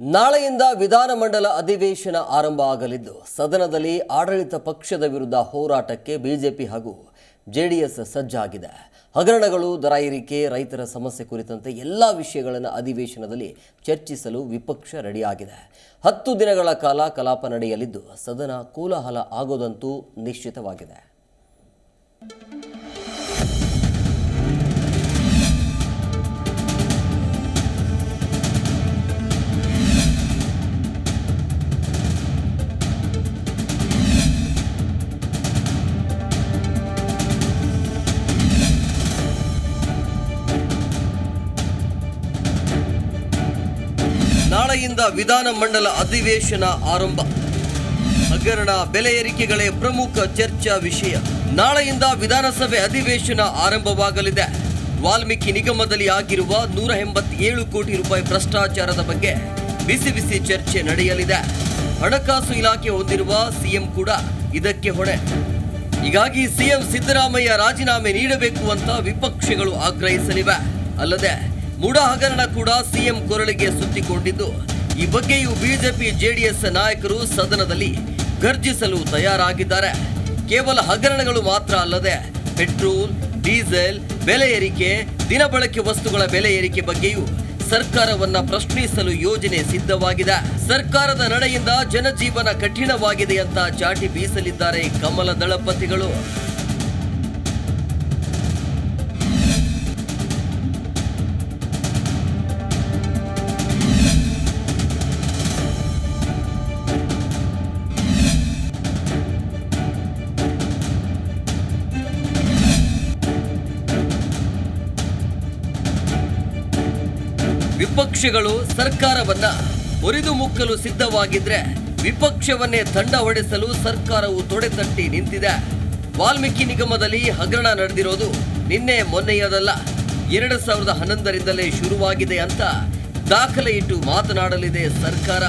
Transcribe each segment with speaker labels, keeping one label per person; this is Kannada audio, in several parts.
Speaker 1: ನಾಳೆಯಿಂದ ವಿಧಾನಮಂಡಲ ಅಧಿವೇಶನ ಆರಂಭ ಆಗಲಿದ್ದು, ಸದನದಲ್ಲಿ ಆಡಳಿತ ಪಕ್ಷದ ವಿರುದ್ಧ ಹೋರಾಟಕ್ಕೆ ಬಿಜೆಪಿ ಹಾಗೂ ಜೆಡಿಎಸ್ ಸಜ್ಜಾಗಿದೆ. ಹಗರಣಗಳು, ದರ ಏರಿಕೆ, ರೈತರ ಸಮಸ್ಯೆ ಕುರಿತಂತೆ ಎಲ್ಲ ವಿಷಯಗಳನ್ನು ಅಧಿವೇಶನದಲ್ಲಿ ಚರ್ಚಿಸಲು ವಿಪಕ್ಷ ರೆಡಿಯಾಗಿದೆ. ಹತ್ತು ದಿನಗಳ ಕಾಲ ಕಲಾಪ ನಡೆಯಲಿದ್ದು, ಸದನ ಕೋಲಾಹಲ ಆಗೋದಂತೂ ನಿಶ್ಚಿತವಾಗಿದೆ. ನಾಳೆಯಿಂದ ವಿಧಾನಮಂಡಲ ಅಧಿವೇಶನ ಆರಂಭ. ಹಗರಣ ಬೆಲೆ ಏರಿಕೆಗಳೇ ಪ್ರಮುಖ ಚರ್ಚಾ ವಿಷಯ. ನಾಳೆಯಿಂದ ವಿಧಾನಸಭೆ ಅಧಿವೇಶನ ಆರಂಭವಾಗಲಿದೆ. ವಾಲ್ಮೀಕಿ ನಿಗಮದಲ್ಲಿ ಆಗಿರುವ ನೂರ ಎಂಬತ್ತೇಳು ಕೋಟಿ ರೂಪಾಯಿ ಭ್ರಷ್ಟಾಚಾರದ ಬಗ್ಗೆ ಬಿಸಿ ಬಿಸಿ ಚರ್ಚೆ ನಡೆಯಲಿದೆ. ಹಣಕಾಸು ಇಲಾಖೆ ಹೊಂದಿರುವ ಸಿಎಂ ಕೂಡ ಇದಕ್ಕೆ ಹೊಣೆ. ಹೀಗಾಗಿ ಸಿಎಂ ಸಿದ್ದರಾಮಯ್ಯ ರಾಜೀನಾಮೆ ನೀಡಬೇಕು ಅಂತ ವಿಪಕ್ಷಗಳು ಆಗ್ರಹಿಸಲಿವೆ. ಅಲ್ಲದೆ ಮೂಡ ಹಗರಣ ಕೂಡ ಸಿಎಂ ಕೊರಳಿಗೆ ಸುತ್ತಿಕೊಂಡಿದ್ದು. ಈ ಬಗ್ಗೆಯೂ ಬಿಜೆಪಿ ಜೆಡಿಎಸ್ ನಾಯಕರು ಸದನದಲ್ಲಿ ಗರ್ಜಿಸಲು ತಯಾರಾಗಿದ್ದಾರೆ. ಕೇವಲ ಹಗರಣಗಳು ಮಾತ್ರ ಅಲ್ಲದೆ ಪೆಟ್ರೋಲ್, ಡೀಸೆಲ್ ಬೆಲೆ ಏರಿಕೆ ದಿನಬಳಕೆ ವಸ್ತುಗಳ ಬೆಲೆ ಏರಿಕೆ ಬಗ್ಗೆಯೂ ಸರ್ಕಾರವನ್ನ ಪ್ರಶ್ನಿಸಲು ಯೋಜನೆ ಸಿದ್ಧವಾಗಿದೆ. ಸರ್ಕಾರದ ನಡೆಯಿಂದ ಜನಜೀವನ ಕಠಿಣವಾಗಿದೆ ಅಂತ ಚಾಟಿ ಬೀಸಲಿದ್ದಾರೆ ಕಮಲ ದಳಪತಿಗಳು. ವಿಪಕ್ಷಗಳು ಸರ್ಕಾರವನ್ನ ಮುರಿದು ಮುಕ್ಕಲು ಸಿದ್ಧವಾಗಿದ್ರೆ ವಿಪಕ್ಷವನ್ನೇ ತಂಡ ಹೊಡೆಸಲು ಸರ್ಕಾರವು ತೊಡೆತಟ್ಟಿ ನಿಂತಿದೆ. ವಾಲ್ಮೀಕಿ ನಿಗಮದಲ್ಲಿ ಹಗರಣ ನಡೆದಿರೋದು ನಿನ್ನೆ ಮೊನ್ನೆಯದಲ್ಲ. ಎರಡು ಸಾವಿರದ ಹನ್ನೊಂದರಿಂದಲೇ ಶುರುವಾಗಿದೆ ಅಂತ ದಾಖಲೆ ಇಟ್ಟು ಮಾತನಾಡಲಿದೆ ಸರ್ಕಾರ.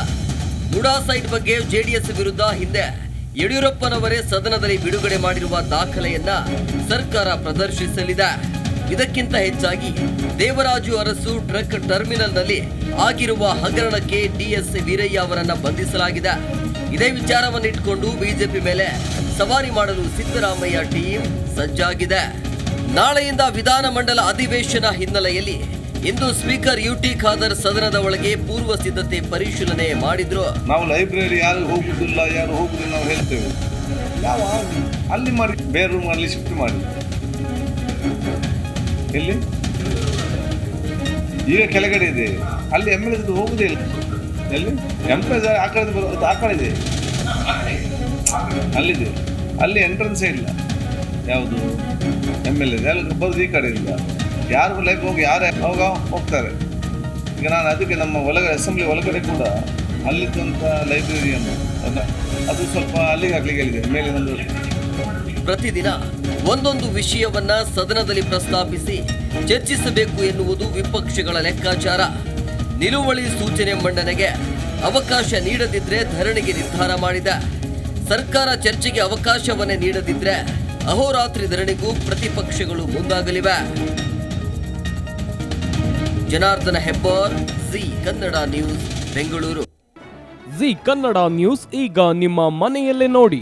Speaker 1: ಮುಡಾ ಸೈಟ್ ಬಗ್ಗೆ ಜೆಡಿಎಸ್ ವಿರುದ್ಧ ಹಿಂದೆ ಯಡಿಯೂರಪ್ಪನವರೇ ಸದನದಲ್ಲಿ ಬಿಡುಗಡೆ ಮಾಡಿರುವ ದಾಖಲೆಯನ್ನ ಸರ್ಕಾರ ಪ್ರದರ್ಶಿಸಲಿದೆ. ಇದಕ್ಕಿಂತ ಹೆಚ್ಚಾಗಿ ದೇವರಾಜು ಅರಸು ಟ್ರಕ್ ಟರ್ಮಿನಲ್ನಲ್ಲಿ ಆಗಿರುವ ಹಗರಣಕ್ಕೆ ಡಿಎಸ್ ವೀರಯ್ಯ ಅವರನ್ನು ಬಂಧಿಸಲಾಗಿದೆ. ಇದೇ ವಿಚಾರವನ್ನಿಟ್ಟುಕೊಂಡು ಬಿಜೆಪಿ ಮೇಲೆ ಸವಾರಿ ಮಾಡಲು ಸಿದ್ದರಾಮಯ್ಯ ಟೀಮ್ ಸಜ್ಜಾಗಿದೆ. ನಾಳೆಯಿಂದ ವಿಧಾನಮಂಡಲ ಅಧಿವೇಶನ ಹಿನ್ನೆಲೆಯಲ್ಲಿ ಇಂದು ಸ್ಪೀಕರ್ ಯುಟಿ ಖಾದರ್ ಸದನದ ಒಳಗೆ ಪೂರ್ವ ಸಿದ್ಧತೆ ಪರಿಶೀಲನೆ ಮಾಡಿದ್ರು.
Speaker 2: ನಾವು ಲೈಬ್ರರಿ ಯಾರು ಹೋಗುದಿಲ್ಲ ಯಾರು ಹೋಗುದಿಲ್ಲ ನಾವು ಹೇಳ್ತೇವೆ. ಯಾವ ಅಲ್ಲಿ ಮಾಡಿ ಬೇರೆ ರೂಮ್ ಅಲ್ಲಿ ಶಿಫ್ಟ್ ಮಾಡಿ ಎಲ್ಲಿ ಈಗ ಕೆಳಗಡೆ ಇದೆ. ಅಲ್ಲಿ ಎಂ ಎಲ್ ಹೋಗುದೇ ಇಲ್ಲ. ಎಲ್ಲಿ? ಎಂ ಪಿ ಆ ಕಡೆ ಬರೋದು ಆ ಕಡೆ ಇದೆ. ಅಲ್ಲಿದೆ. ಅಲ್ಲಿ ಎಂಟ್ರೆನ್ಸೇ ಇಲ್ಲ. ಯಾವುದು? ಎಂ ಎಲ್ ಎ ಬರೋದು ಈ ಕಡೆಯಿಂದ. ಯಾರಿಗೂ ಯಾರು ಲೈಫ್ ಹೋಗಿ, ಯಾರು ಹೋಗ, ಹೋಗ್ತಾರೆ. ಈಗ ನಾನು ಅದಕ್ಕೆ ನಮ್ಮ ಒಳಗಡೆ ಅಸೆಂಬ್ಲಿ ಒಳಗಡೆ ಕೂಡ ಅಲ್ಲಿದ್ದಂಥ ಲೈಬ್ರರಿಯನ್ನು ಅದ- ಅದು ಸ್ವಲ್ಪ ಅಲ್ಲಿಗೆ ಹಾಕ್ಲಿಕ್ಕೆ ಹೇಳಿದೆ. ಮೇಲೆ ಒಂದು
Speaker 1: ಪ್ರತಿದಿನ ಒಂದೊಂದು ವಿಷಯವನ್ನ ಸದನದಲ್ಲಿ ಪ್ರಸ್ತಾಪಿಸಿ ಚರ್ಚಿಸಬೇಕು ಎನ್ನುವುದು ವಿಪಕ್ಷಗಳ ಲೆಕ್ಕಾಚಾರ. ನಿಲುವಳಿ ಸೂಚನೆ ಮಂಡನೆಗೆ ಅವಕಾಶ ನೀಡದಿದ್ರೆ ಧರಣಿಗೆ ನಿರ್ಧಾರ ಮಾಡಿದೆ. ಸರ್ಕಾರ ಚರ್ಚೆಗೆ ಅವಕಾಶವನ್ನೇ ನೀಡದಿದ್ರೆ ಅಹೋರಾತ್ರಿ ಧರಣಿಗೂ ಪ್ರತಿಪಕ್ಷಗಳು ಮುಂದಾಗಲಿವೆ. Janardhana Hebbar, Zee Kannada news, Bengaluru.
Speaker 3: Zee Kannada news, ಈಗ ನಿಮ್ಮ ಮನೆಯಲ್ಲೇ ನೋಡಿ.